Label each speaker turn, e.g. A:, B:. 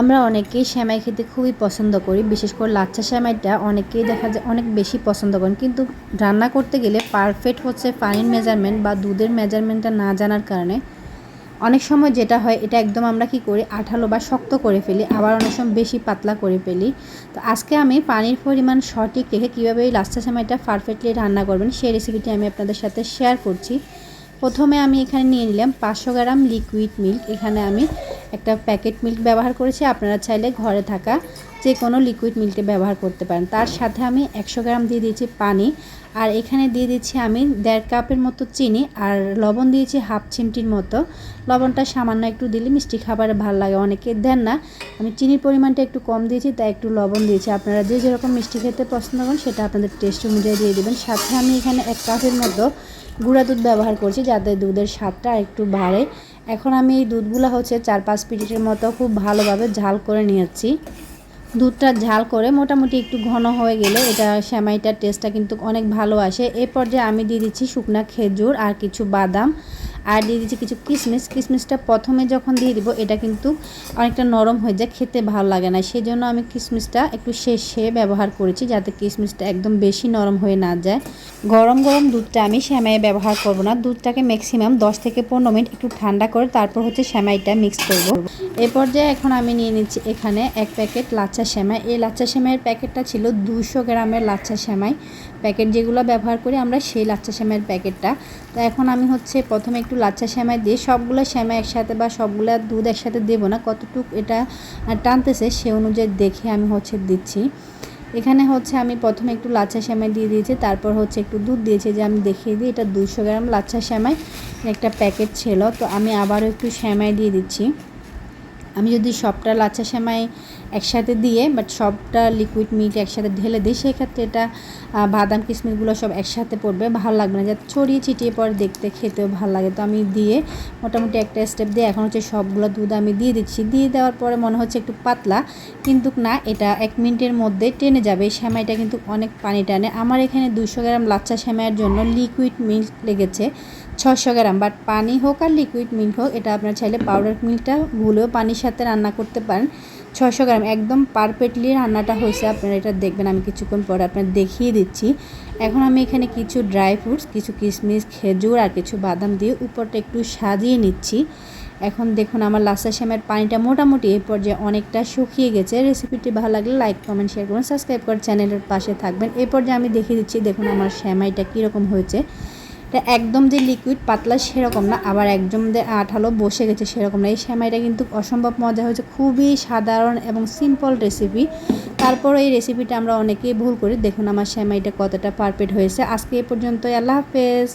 A: আমরা অনেকেই সেমাই খেতে খুবই পছন্দ করি, বিশেষ করে লাচ্ছা সেমাইটা অনেকেই দেখা যায় অনেক বেশি পছন্দ করেন। কিন্তু রান্না করতে গেলে পারফেক্ট হচ্ছে পানির মেজারমেন্ট বা দুধের মেজারমেন্টটা না জানার কারণে। অনেক সময় যেটা হয়, এটা একদম আমরা কি করি, আঠালো বা শক্ত করে ফেলি, আবার অনেক সময় বেশি পাতলা করে ফেলি। তো আজকে আমি পানির পরিমাণ সঠিক রেখে কীভাবে এই লাচ্ছা সেমাইটা পারফেক্টলি রান্না করবেন সেই রেসিপিটি আমি আপনাদের সাথে শেয়ার করছি। প্রথমে আমি এখানে নিয়ে নিলাম পাঁচশো গ্রাম লিকুইড মিল্ক এখানে আমি একটা প্যাকেট মিল্ক ব্যবহার করেছি। আপনারা চাইলে ঘরে থাকা যে কোনো লিকুইড মিল্কে ব্যবহার করতে পারেন। তার সাথে আমি একশো গ্রাম দিয়ে দিয়েছি পানি। আর এখানে দিয়ে দিচ্ছি আমি দেড় কাপের মতো চিনি আর লবণ দিয়েছি হাফ চিমটির মতো। লবণটা সামান্য একটু দিলে মিষ্টি খাবারে ভালো লাগে, অনেকে দেন না। আমি চিনির পরিমাণটা একটু কম দিয়েছি, তাই একটু লবণ দিয়েছি। আপনারা যে যেরকম মিষ্টি খেতে পছন্দ করেন, সেটা আপনাদের টেস্ট অনুযায়ী দিয়ে দেবেন। সাথে আমি এখানে এক কাপের মতো গুঁড়া দুধ ব্যবহার করছি যাতে দুধের স্বাদটা একটু বাড়ে। এখন আমি এই দুধগুলো হচ্ছে চার পাঁচ মিনিটের মতো খুব ভালোভাবে ঝাল করে নিয়েছি। দুধটা ঝাল করে মোটামুটি একটু ঘন হয়ে গেলে এটা সেমাইটার টেস্টটা কিন্তু অনেক ভালো আসে। এরপর যে আমি দিয়ে দিচ্ছি শুকনা খেজুর আর কিছু বাদাম। আর দিয়ে দিচ্ছি কিছু কিশমিশ। কিশমিশটা প্রথমে যখন দিয়ে দিব, এটা কিন্তু অনেকটা নরম হয়ে যায়, খেতে ভালো লাগে না। সেই জন্য আমি কিশমিশটা একটু শেষে ব্যবহার করেছি, যাতে কিশমিশটা একদম বেশি নরম হয়ে না যায়। গরম গরম দুধটা আমি শ্যামাইয়ে ব্যবহার করব না। দুধটাকে ম্যাক্সিমাম দশ থেকে পনেরো মিনিট একটু ঠান্ডা করে তারপর হচ্ছে শ্যামাইটা মিক্স করব। এ পর্যায়ে এখন আমি নিয়ে নিচ্ছি এখানে এক প্যাকেট লাচ্চা শ্যামাই এই লাচ্চা শ্যামাইয়ের প্যাকেটটা ছিল দুশো গ্রামের লাচ্চা শ্যামাই প্যাকেট যেগুলো ব্যবহার করি আমরা, সেই লাচ্চা শ্যামাইয়ের প্যাকেটটা। তো এখন আমি হচ্ছে প্রথমে একটু লাচ্চা শ্যামাই দিয়ে সবগুলো শ্যামাই একসাথে বা সবগুলো দুধ একসাথে দেবো না, কতটুকু এটা টানতেছে সে অনুযায়ী দেখে আমি হচ্ছে দিচ্ছি। এখানে হচ্ছে আমি প্রথমে একটু লাচ্ছা শ্যামাই দিয়ে দিয়েছি, তারপর হচ্ছে একটু দুধ দিয়েছি যে আমি দেখিয়ে দিই, এটা দুশো গ্রাম লাচ্ছা শ্যামাই একটা প্যাকেট ছিল, তো আমি আবারও একটু শ্যামাই দিয়ে দিচ্ছি। আমি যদি সবটা লাচ্ছা সেমাই একসাথে দিয়ে বাট সবটা লিকুইড মিল্ক একসাথে ঢেলে দিই, সেক্ষেত্রে এটা বাদাম কিশমিশগুলো সব একসাথে পড়বে, ভালো লাগবে না। যাতে ছড়িয়ে ছিটিয়ে পরে দেখতে, খেতেও ভালো লাগে। তো আমি দিয়ে মোটামুটি একটা স্টেপ দিয়ে এখন হচ্ছে সবগুলো দুধ আমি দিয়ে দিচ্ছি। দিয়ে দেওয়ার পরে মনে হচ্ছে একটু পাতলা, কিন্তু না, এটা এক মিনিটের মধ্যে টেনে যাবে। এই সেমাইটা কিন্তু অনেক পানি টানে। আমার এখানে দুশো গ্রাম লাচ্চা সেমাইয়ের জন্য লিকুইড মিল্ক লেগেছে ছশো গ্রাম। বাট পানি হোক আর লিকুইড মিল্ক হোক, এটা আপনার চাইলে পাউডার মিল্কটা গুলেও পানির সাথে রান্না করতে পারেন। ছশো গ্রাম একদম পারফেক্টলি রান্নাটা হয়েছে। আপনারা এটা দেখবেন, আমি কিছুক্ষণ পরে আপনার দেখিয়ে দিচ্ছি। এখন আমি এখানে কিছু ড্রাই ফ্রুটস কিছু কিশমিশ খেজুর আর কিছু বাদাম দিয়ে উপরটা একটু সাজিয়ে নিচ্ছি। এখন দেখুন, আমার লাসা শ্যামের পানিটা মোটামুটি এই পর্যায়ে অনেকটা শুকিয়ে গেছে। রেসিপিটি ভালো লাগলে লাইক কমেন্ট শেয়ার করুন সাবস্ক্রাইব করে চ্যানেলের পাশে থাকবেন। এই পর্যায়ে আমি দেখিয়ে দিচ্ছি, দেখুন আমার শ্যামাইটা কীরকম হয়েছে। এটা একদম যে লিকুইড পাতলা সেরকম না, আবার একদম যে আঠালো বসে গেছে সেরকম না। এই সেমাইটা কিন্তু অসম্ভব মজা হয়েছে, খুবই সাধারণ এবং সিম্পল রেসিপি তারপর এই রেসিপিটা আমরা অনেকেই ভুল করি। দেখুন আমার সেমাইটা কতটা পারফেক্ট হয়েছে। আজকে এ পর্যন্ত আল্লাহ হাফেজ।